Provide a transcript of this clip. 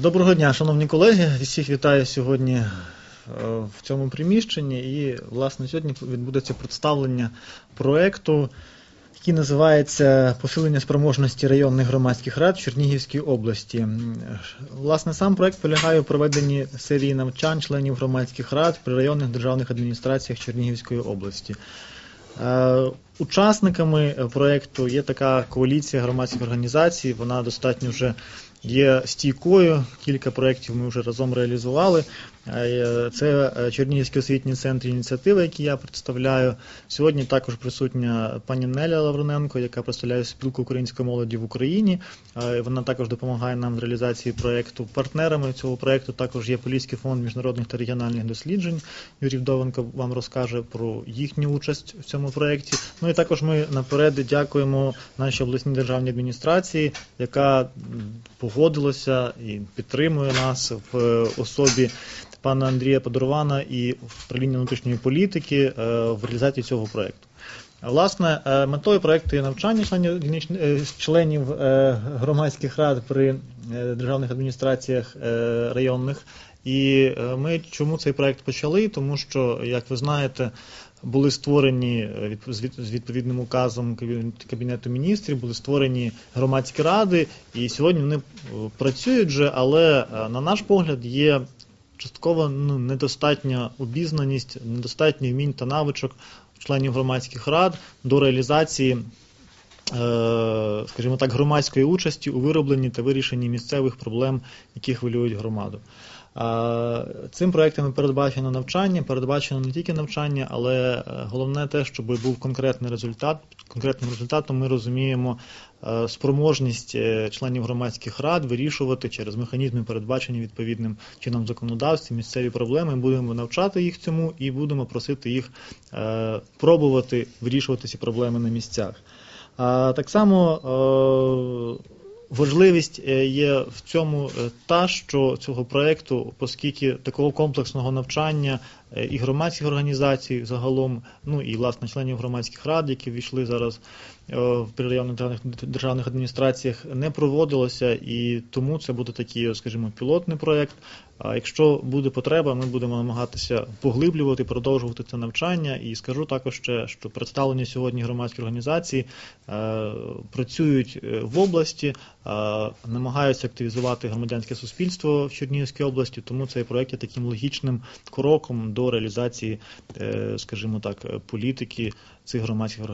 Доброго дня, шановні колеги. Всіх вітаю сьогодні е, в цьому приміщенні. І, власне, сьогодні відбудеться представлення проекту, який називається Посилення спроможності районних громадських рад в Чернігівській області. Власне, сам проект полягає у проведенні серії навчань членів громадських рад при районних державних адміністраціях Чернігівської області. Учасниками е, проекту є така коаліція громадських організацій. Вона достатньо вже є стійкою. Кілька проєктів ми вже разом реалізували. Е, Це е, Чернігівський освітній центр ініціативи, який я представляю. Сьогодні також присутня пані Неля Лавриненко, яка представляє спілку української молоді в Україні. Вона також допомагає нам в реалізації проєкту. Партнерами цього проєкту також є Поліський фонд міжнародних та регіональних досліджень. Юрій Вдовенко вам розкаже про їхню участь в цьому проєкті. Ну і також ми наперед дякуємо нашій обласній державній адміністрації, яка погодилася і підтримує нас в е, особі пана Андрія Подорвана і управління внутрішньої політики е, в реалізації цього проєкту. Власне, е, метою проєкту є навчання членів, громадських рад при державних адміністраціях районних. І е, ми чому цей проєкт почали? Тому що, як ви знаєте, були створені е, з відповідним указом Кабінету міністрів, були створені громадські ради, і сьогодні вони е, працюють вже, але на наш погляд є частково ну, недостатня обізнаність, недостатньо вмінь та навичок членів громадських рад до реалізації, е, скажімо так, громадської участі у виробленні та вирішенні місцевих проблем, які хвилюють громаду. Цим проектом передбачено навчання, передбачено не тільки навчання, але е, головне те, щоб був конкретний результат. Конкретним результатом ми розуміємо е, спроможність е, членів громадських рад вирішувати через механізми, передбачені відповідним чином законодавстві, місцеві проблеми. Будемо навчати їх цьому і будемо просити їх пробувати вирішувати ці проблеми на місцях. Так само важливість е, є в цьому е, та, що цього проекту, оскільки такого комплексного навчання і громадських організацій загалом, ну і власне членів громадських рад, які ввійшли зараз е, в при районних державних, адміністраціях, не проводилося, і тому це буде такий, скажімо, пілотний проект. А якщо буде потреба, ми будемо намагатися поглиблювати, продовжувати це навчання. І скажу також ще, що представлені сьогодні громадські організації е, працюють е, в області, е, намагаються активізувати громадянське суспільство в Чернігівській області, тому цей проект є таким логічним кроком до реалізації, е, скажімо так, е, політики цих громадських організацій.